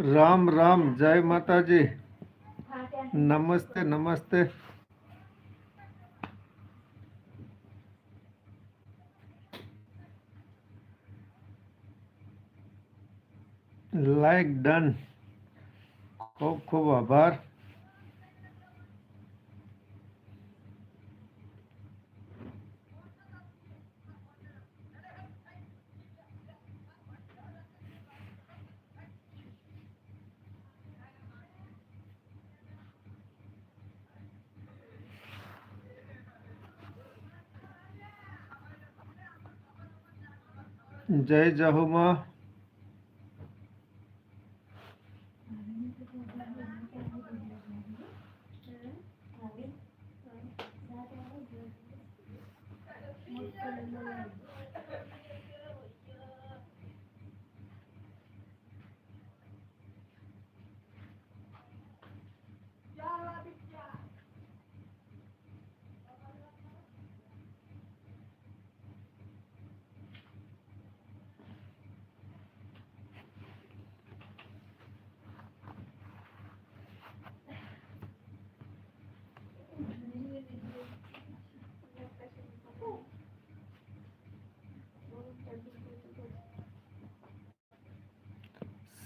राम राम जय माता जी नमस्ते नमस्ते। लाइक डन खूब खूब आभार। જય જહુમા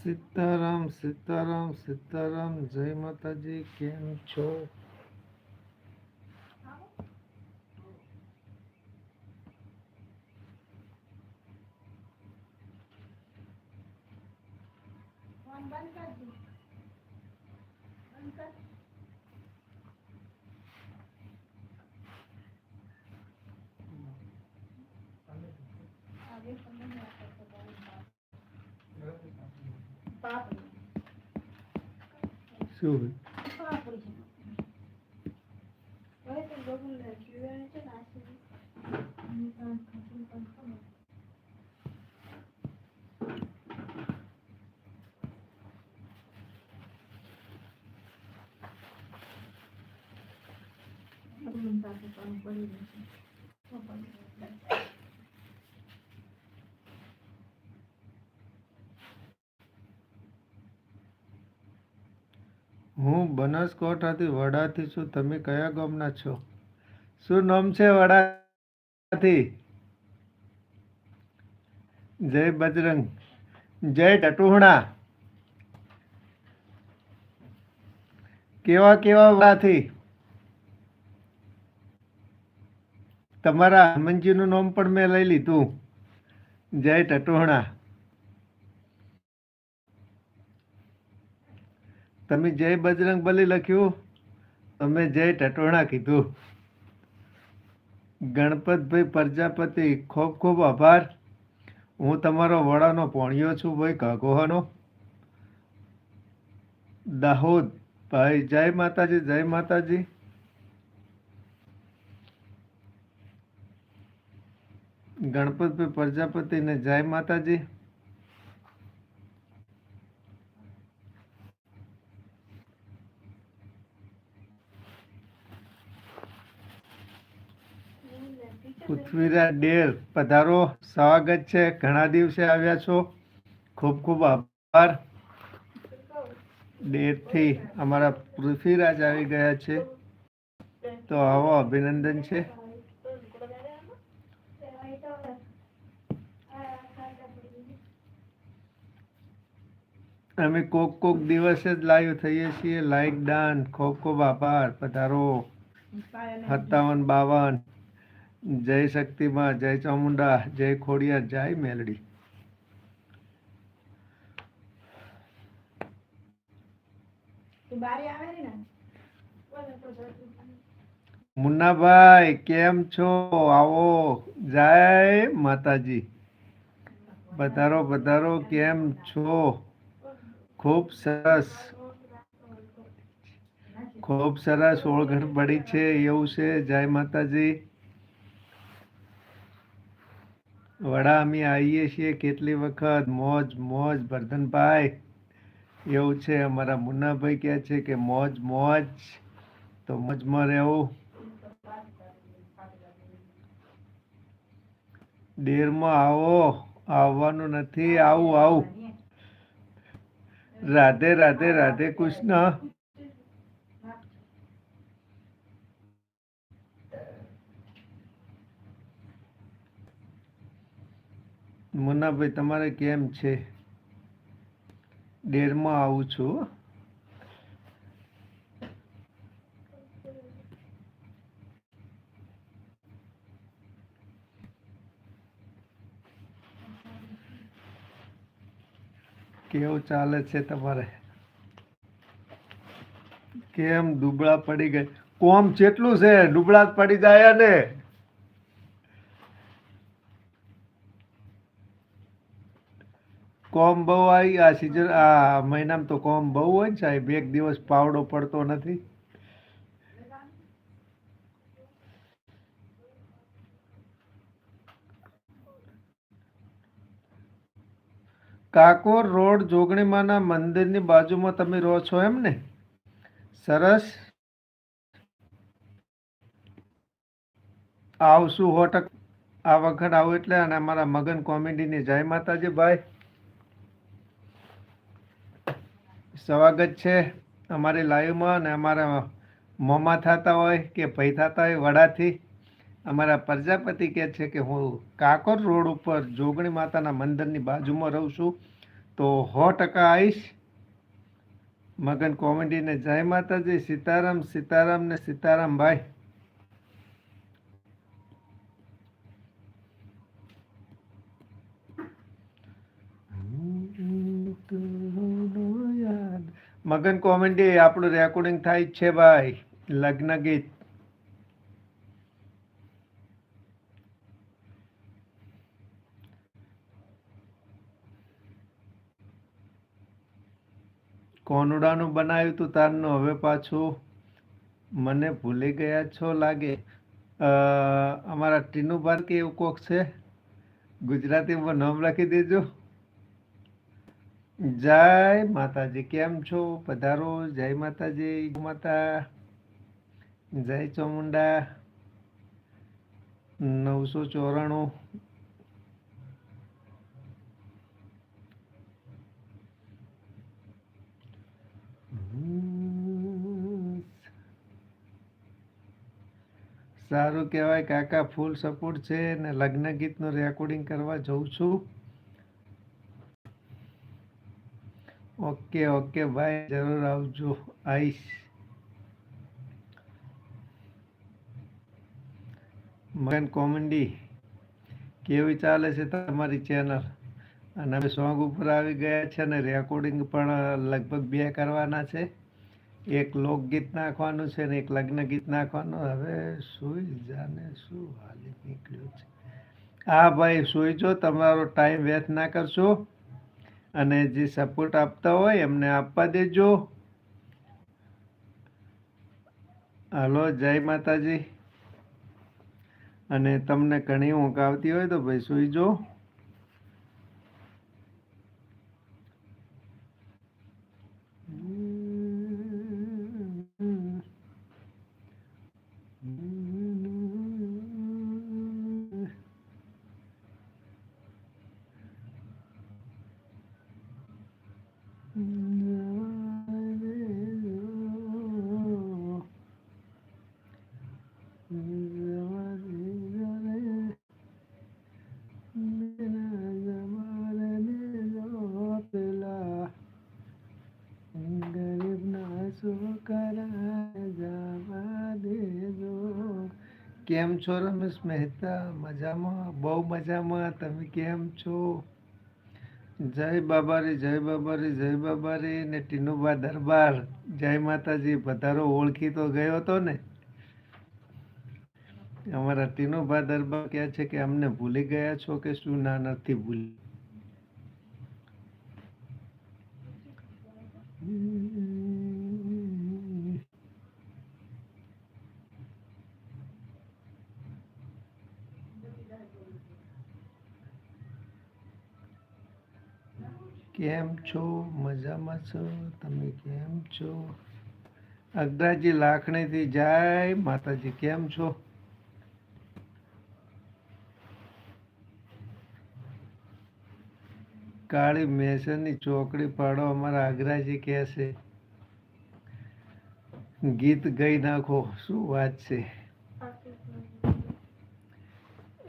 સીતારામ સીતારામ સીતારામ જય માતાજી કેમ છો? 수요일. Thank you. હું બનાસકાંઠાથી વડાથી છું. તમે કયા ગામના છો? શું નામ છે વડાથી? જય બજરંગ. જય ટટુહણા. કેવા કેવા વડાથી? તમારા હનુમાનજીનું નામ પણ મેં લઈ લીધું. જય ટટુહણા. તમે જય બજરંગ બલી લખ્યું? અમે જય ટટોણા કીધું. ગણપતભાઈ પ્રજાપતિ, ખૂબ ખૂબ આભાર. હું તમારો વડાનો પોણિયો છું ભાઈ, કાગોહાનો. દાહોદ, ભાઈ, જય માતાજી જય માતાજી. ગણપતભાઈ પ્રજાપતિને જય માતાજી. પૃથ્વીરાજ ડેર પધારો. સ્વાગત છે. ઘણા દિવસે આવ્યા છો. ખૂબ ખૂબ આભાર. ડેરથી અમારા પૃથ્વીરાજ આવી ગયા છે. તો આવો અભિનંદન છે. અમે કોક કોક દિવસે જ લાઈવ થઈએ છીએ. લાઈક ડાન ખૂબ ખૂબ આભાર. પધારો. સત્તાવન, બાવન. જય શક્તિમાં જય ચામુંડા જય ખોડિયા જય મેલડી. મુન્નાભાઈ કેમ છો? આવો. જય માતાજી. પધારો પધારો. કેમ છો? ખૂબ સરસ. ખૂબ સરસ ઓળઘડ પડી છે એવું છે. જય માતાજી. વડા અમે આવીએ છીએ કેટલી વખત? મોજ મોજ ભરધનભાઈ એવું છે, અમારા મુન્નાભાઈ કહે છે કે મોજ મોજ. તો મોજમાં રહેવું. ડેરમાં આવો, આવવાનું નથી. આવું આવું. રાધે રાધે રાધે કૃષ્ણ. મુન્નાભાઈ, તમારે કેમ છે? ડેરમાં આવું છું કેવું ચાલે છે તમારે? કેમ દુબળા પડી ગઈ? કોમ જેટલું છે, દુબળા જ પડી જાય ને. કોમ બહુ આવી, આ સિઝન આ મહિનામાં તો કોમ બહુ હોય ને સાહેબ, એક દિવસ પાવડો પડતો નથી. કાકોર રોડ જોગણીમાના મંદિરની બાજુમાં તમે રહો છો એમ ને? સરસ. આવશું હોટક, આ વખત આવું એટલે અને અમારા મગન કોમેડીની જય માતાજી ભાઈ સ્વાગત છે અમારી લાઈવમાં અને અમારા મોમા થતા હોય કે ભાઈ થતા હોય વડાથી. અમારા પ્રજાપતિ કહે છે કે હું કાકોર રોડ ઉપર જોગણી માતાના મંદિરની બાજુમાં રહું છું, તો સો ટકા આવીશ મગન કોમેડીને જય માતાજી, સીતારામ સીતારામ ને સીતારામ મગન કોમેડી આપણું રેકોર્ડિંગ થાય છે ભાઈ. લગ્ન ગીત. કોનુડાનું બનાવ્યું તું તારનું, હવે પાછું મને ભૂલી ગયા છો લાગે. અમારા ટીનુબાર કે એવું કોક છે? ગુજરાતીમાં નામ લખી દેજો. જય માતાજી. કેમ છો પધારો? જય માતાજી. માતા જય ચામુંડા. નવસો ચોરાણું. સારું કહેવાય, કાકા ફૂલ સપોર્ટ છે ને લગ્ન ગીતનું રેકોર્ડિંગ કરવા જઉં છું. ઓકે ઓકે, ભાઈ, જરૂર આવજો. આવીશ મગન કોમેડી, કેવી ચાલે છે તમારી ચેનલ? અને અમે સોંગ ઉપર આવી ગયા છે અને રેકોર્ડિંગ પણ લગભગ બે કરવાના છે. એક લોકગીત નાખવાનું છે ને એક લગ્ન ગીત નાખવાનું. હવે સુઈ જાને શું હાલી નીકળ્યું છે? હા ભાઈ, સુઈ જો તમારો ટાઈમ વેસ્ટ ના કરશો. અને જે સપોર્ટ આપતા હોય એમને આપવા દેજો. હલો, જય માતાજી. અને તમને ઘણી ઊંઘ આવતી હોય તો ભાઈ સુઈ જો કેમ છો રમેશ મહેતા? મજામાં? બહુ મજામાં. તમે કેમ છો? જય બાબા રે જય બાબા રે જય બાબા રે ને ટીનુબા દરબાર. જય માતાજી. પધારો. ઓળખી તો ગયો હતો ને? અમારા ટીનુબા દરબાર કહે છે કે, અમને ભૂલી ગયા છો કે શું? ના, નથી ભૂલી. કેમ છો? મજામાં છો? તમે કેમ છો? અગ્રાજી લાખણીથી જય, માતાજી કેમ છો? કાળી મેસરની ચોકડી પાડો, અમારા આગ્રાજી કહે છે ગીત ગઈ નાખો, શું વાત છે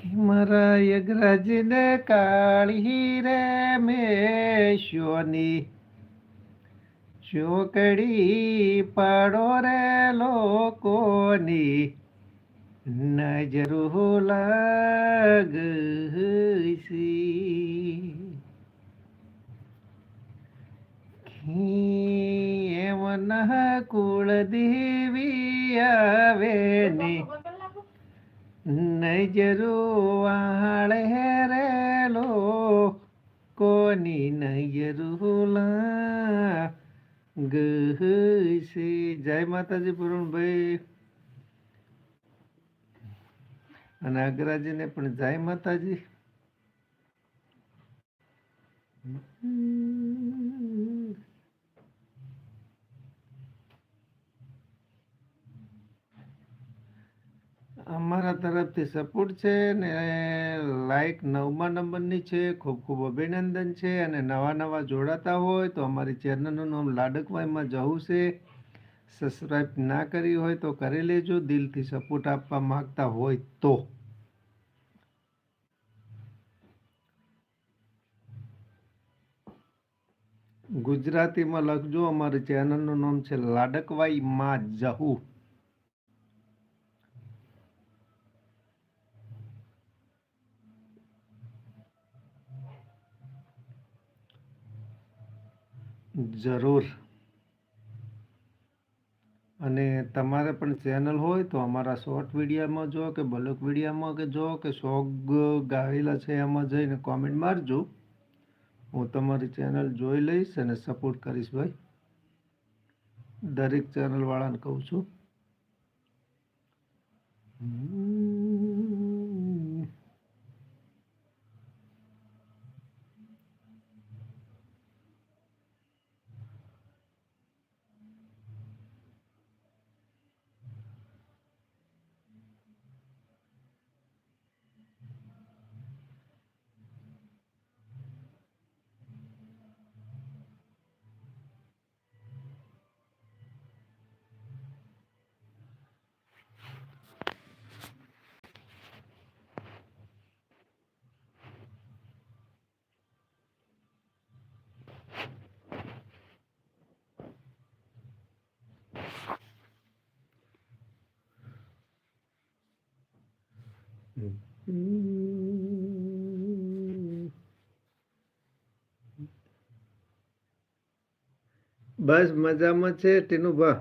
કે મારા યગરાજને કાળી રે મેશોની. ચોકડી પાડો રે લોકોની. નજરો લાગશી એમના કુળ દેવી આવે ને નજરો વાળે રે કોની નજરો લાગશી જય માતાજી પૂરણભાઈ. અને અગ્રાજીને પણ જય માતાજી. અમારા તરફથી સપોર્ટ છે ને લાઈક નવમા નંબરની છે, ખૂબ ખૂબ અભિનંદન છે અને નવા નવા જોડાતા હોય તો અમારી ચેનલનું નામ લાડકવાઈમાં જવું છે. સબસ્ક્રાઈબ ના કરી હોય તો કરી લેજો, દિલથી સપોર્ટ આપવા માગતા હોય તો. ગુજરાતીમાં લખજો, અમારી ચેનલનું નામ છે લાડકવાઈ માં જરૂર. અને તમારે પણ ચેનલ હોય તો અમારા શોર્ટ વિડીયામાં જો કે બ્લોક વિડીયામાં કે જો કે સોંગ ગાયેલા છે એમાં જઈને કોમેન્ટ મારજો. હું તમારી ચેનલ જોઈ લઈશ અને સપોર્ટ કરીશ ભાઈ. દરેક ચેનલવાળાને કહું છું. બસ મજામાં છે ટીનુભા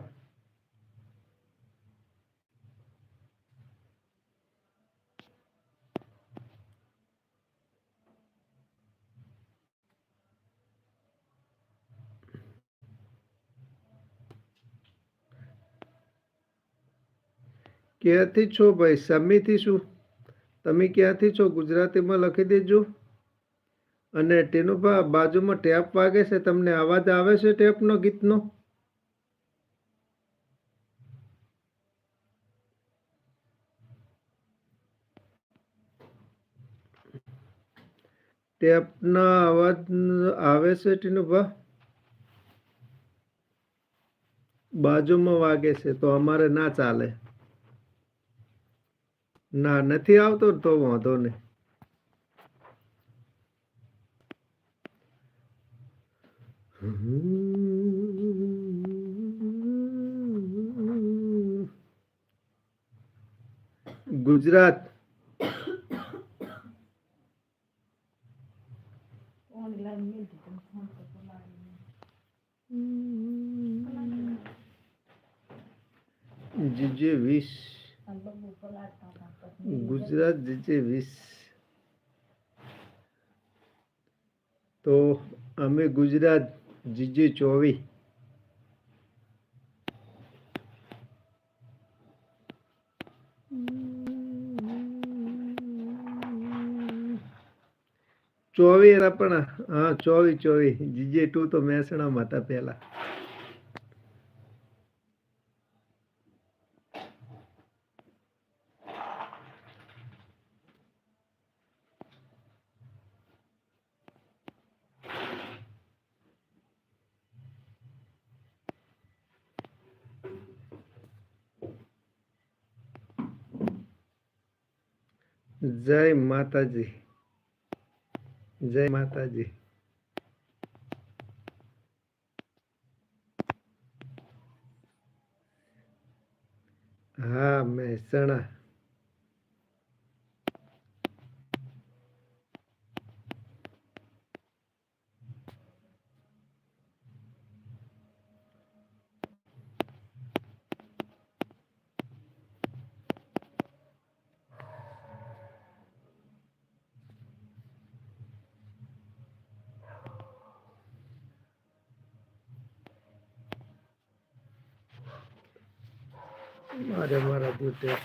ક્યાંથી છો ભાઈ? સમીથી શું તમે ક્યાંથી છો? ગુજરાતીમાં લખી દેજો. અને ટીનુભા બાજુમાં ટેપ વાગે છે. તમને અવાજ આવે છે ટેપનો, ગીતનો? ટેપના અવાજ આવે છે ટીનુભા બાજુમાં વાગે છે, તો અમારે ના ચાલે. ના નથી આવતો તો વાંધો નહીં. ગુજરાત. જીજે વીસ. ગુજરાત જીજે વીસ. તો અમે ગુજરાત જીજે ચોવીસ. ચોવીસ પણ હા, ચોવીસ ચોવીસ. જીજે ટુ તો મહેસાણામાં હતા પહેલા. જય માતાજી. જય માતાજી. હા મહેસાણા Yeah.